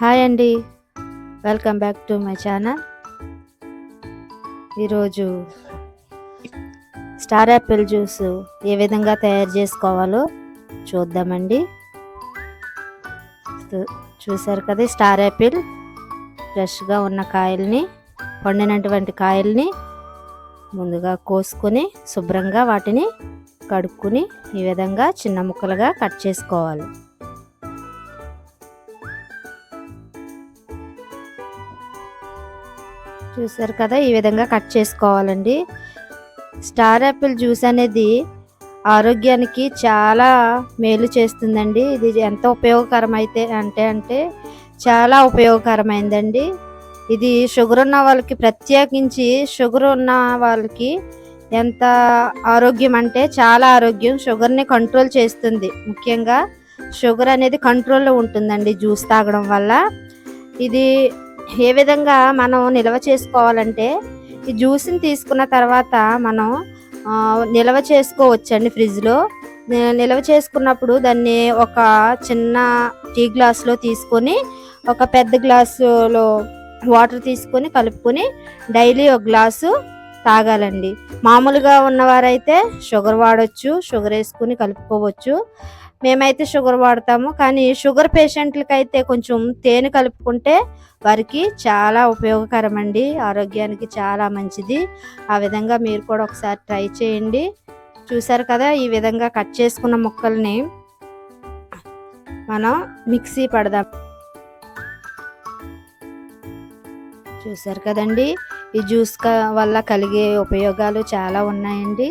Hi అండి. Welcome back to my channel ఈరోజు star apple juice ఏ విధంగా తయారు చేసుకోవాలో చూద్దామండి. చూ- చూసారు కదా స్టార్ యాపిల్? ఫ్రెష్గా ఉన్న కాయల్ని పండినటువంటి కాయల్ని ముందుగా కోసుకొని శుభ్రంగా వాటిని కడుక్కుని ఈ విధంగా చిన్న ముక్కలుగా కట్ చేసుకోవాలి. చూసారు కదా ఈ విధంగా కట్ చేసుకోవాలండి. స్టార్ యాపిల్ జ్యూస్ అనేది ఆరోగ్యానికి చాలా మేలు చేస్తుందండి. ఇది ఎంత ఉపయోగకరం అయితే అంటే అంటే చాలా ఉపయోగకరమైందండి. ఇది షుగర్ ఉన్న వాళ్ళకి ప్రత్యేకించి షుగర్ ఉన్న వాళ్ళకి ఎంత ఆరోగ్యం అంటే చాలా ఆరోగ్యం. షుగర్ని కంట్రోల్ చేస్తుంది. ముఖ్యంగా షుగర్ అనేది కంట్రోల్లో ఉంటుందండి జ్యూస్ తాగడం వల్ల. ఇది ఏ విధంగా మనం నిల్వ చేసుకోవాలంటే ఈ జ్యూస్ని తీసుకున్న తర్వాత మనం నిల్వ చేసుకోవచ్చండి ఫ్రిడ్జ్లో. నిల్వ చేసుకున్నప్పుడు దాన్ని ఒక చిన్న టీ గ్లాస్లో తీసుకొని ఒక పెద్ద గ్లాసులో వాటర్ తీసుకొని కలుపుకొని డైలీ ఒక గ్లాసు తాగాలండి. మామూలుగా ఉన్నవారైతే షుగర్ వాడొచ్చు షుగర్ వేసుకుని కలుపుకోవచ్చు. మేమైతే షుగర్ వాడతాము. కానీ షుగర్ పేషెంట్లకి అయితే కొంచెం తేనె కలుపుకుంటే వారికి చాలా ఉపయోగకరం అండి ఆరోగ్యానికి చాలా మంచిది. ఆ విధంగా మీరు కూడా ఒకసారి ట్రై చేయండి. చూసారు కదా ఈ విధంగా కట్ చేసుకున్న ముక్కల్ని మనం మిక్సీ పడదాం. చూసారు కదండి ఈ జ్యూస్ వల్ల కలిగే ఉపయోగాలు చాలా ఉన్నాయండి.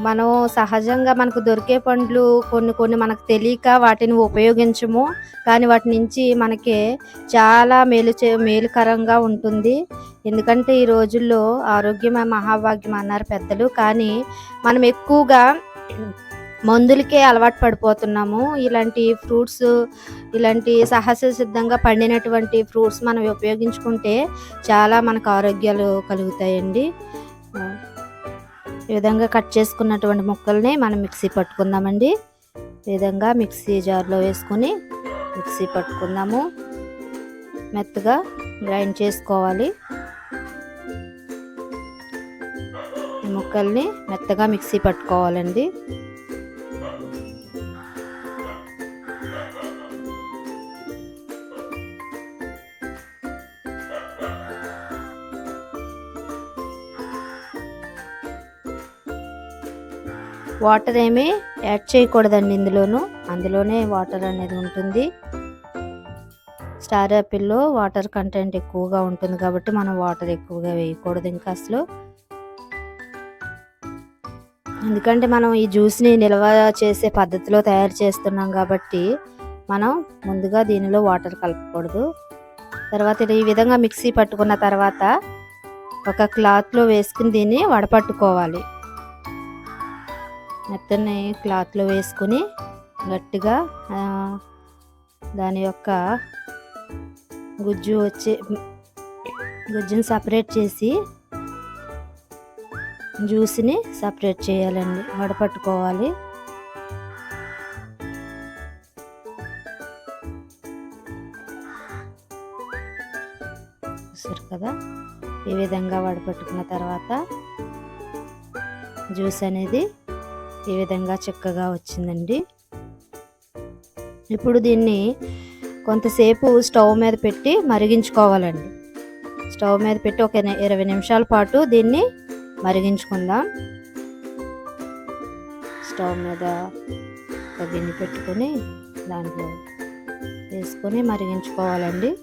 మనం సహజంగా మనకు దొరికే పండ్లు కొన్ని కొన్ని మనకు తెలియక వాటిని ఉపయోగించము. కానీ వాటి నుంచి మనకి చాలా మేలు చే మేలుకరంగా ఉంటుంది. ఎందుకంటే ఈ రోజుల్లో ఆరోగ్యమే మహాభాగ్యం అన్నారు పెద్దలు. కానీ మనం ఎక్కువగా మందులకే అలవాటు పడిపోతున్నాము. ఇలాంటి ఫ్రూట్స్ ఇలాంటి సహజ సిద్ధంగా పండినటువంటి ఫ్రూట్స్ మనం ఉపయోగించుకుంటే చాలా మనకు ఆరోగ్యాలు కలుగుతాయండి. ఈ విధంగా కట్ చేసుకున్నటువంటి ముక్కల్ని మనం మిక్సీ పట్టుకుందామండి. ఈ విధంగా మిక్సీ జార్లో వేసుకొని మిక్సీ పట్టుకుందాము. మెత్తగా గ్రైండ్ చేసుకోవాలి. ఈ ముక్కల్ని మెత్తగా మిక్సీ పట్టుకోవాలండి. వాటర్ ఏమీ యాడ్ చేయకూడదండి ఇందులోనూ. అందులోనే వాటర్ అనేది ఉంటుంది. స్టార్ యాపిల్లో వాటర్ కంటెంట్ ఎక్కువగా ఉంటుంది కాబట్టి మనం వాటర్ ఎక్కువగా వేయకూడదు ఇంకా అసలు. ఎందుకంటే మనం ఈ జ్యూస్ని నిల్వ చేసే పద్ధతిలో తయారు చేస్తున్నాం కాబట్టి మనం ముందుగా దీనిలో వాటర్ కలపకూడదు. తర్వాత ఈ విధంగా మిక్సీ పట్టుకున్న తర్వాత ఒక క్లాత్లో వేసుకుని దీన్ని వడపట్టుకోవాలి. మెత్తని క్లాత్లో వేసుకుని గట్టిగా దాని యొక్క గుజ్జు వచ్చే గుజ్జుని సపరేట్ చేసి జ్యూస్ని సపరేట్ చేయాలండి. వడపట్టుకోవాలి. చూసారు కదా? ఈ విధంగా వడపట్టుకున్న తర్వాత జ్యూస్ అనేది ఈ విధంగా చక్కగా వచ్చిందండి. ఇప్పుడు దీన్ని కొంతసేపు స్టవ్ మీద పెట్టి మరిగించుకోవాలండి. స్టవ్ మీద పెట్టి ఒక ఇరవై నిమిషాల పాటు దీన్ని మరిగించుకుందాం. స్టవ్ మీద ఒక గిన్నె పెట్టుకొని దాంట్లో వేసుకొని మరిగించుకోవాలండి.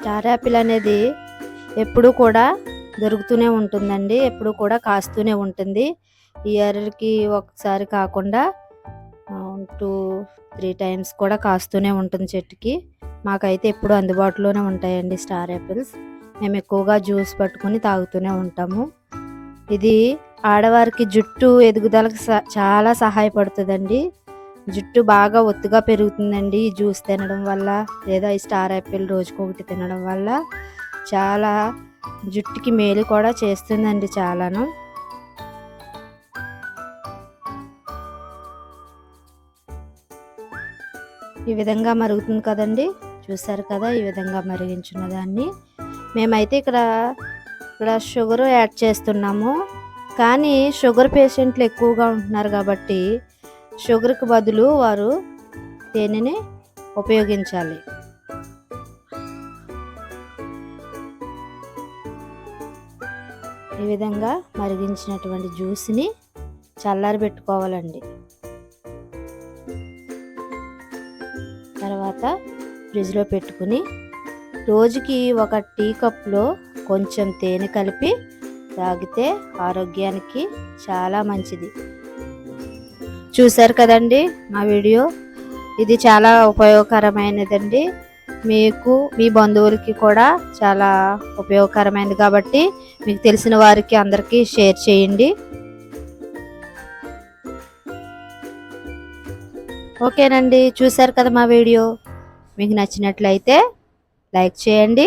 స్టార్ యాపిల్ అనేది ఎప్పుడు కూడా దొరుకుతూనే ఉంటుందండి. ఎప్పుడు కూడా కాస్తూనే ఉంటుంది. ఇయర్కి ఒకసారి కాకుండా టూ త్రీ టైమ్స్ కూడా కాస్తూనే ఉంటుంది చెట్టుకి. మాకైతే ఎప్పుడు అందుబాటులోనే ఉంటాయండి స్టార్ యాపిల్స్ మేము ఎక్కువగా జ్యూస్ పట్టుకొని తాగుతూనే ఉంటాము. ఇది ఆడవారికి జుట్టు ఎదుగుదలకు స- చాలా సహాయపడుతుందండి. జుట్టు బాగా ఒత్తుగా పెరుగుతుందండి ఈ జ్యూస్ తినడం వల్ల లేదా ఈ స్టార్ యాపిల్ రోజుకొకటి తినడం వల్ల. చాలా జుట్టుకి మేలు కూడా చేస్తుందండి చాలాను. ఈ విధంగా మరుగుతుంది కదండి చూసారు కదా ఈ విధంగా మరిగించిన దాన్ని. మేమైతే ఇక్కడ ఇక్కడ షుగర్ యాడ్ చేస్తున్నాము. కానీ షుగర్ పేషెంట్లు ఎక్కువగా ఉంటున్నారు కాబట్టి షుగర్కి బదులు వారు తేనెని ఉపయోగించాలి? ఈ విధంగా మరిగించినటువంటి జ్యూస్ని చల్లారి పెట్టుకోవాలండి. తర్వాత ఫ్రిడ్జ్లో పెట్టుకుని రోజుకి ఒక టీ కప్లో కొంచెం తేనె కలిపి తాగితే ఆరోగ్యానికి చాలా మంచిది. చూశారు కదండి మా వీడియో? ఇది చాలా ఉపయోగకరమైనదండి. మీకు మీ బంధువులకి కూడా చాలా ఉపయోగకరమైనది కాబట్టి మీకు తెలిసిన వారికి అందరికీ షేర్ చేయండి. ఓకేనండి చూశారు కదా మా వీడియో? మీకు నచ్చినట్లయితే లైక్ చేయండి.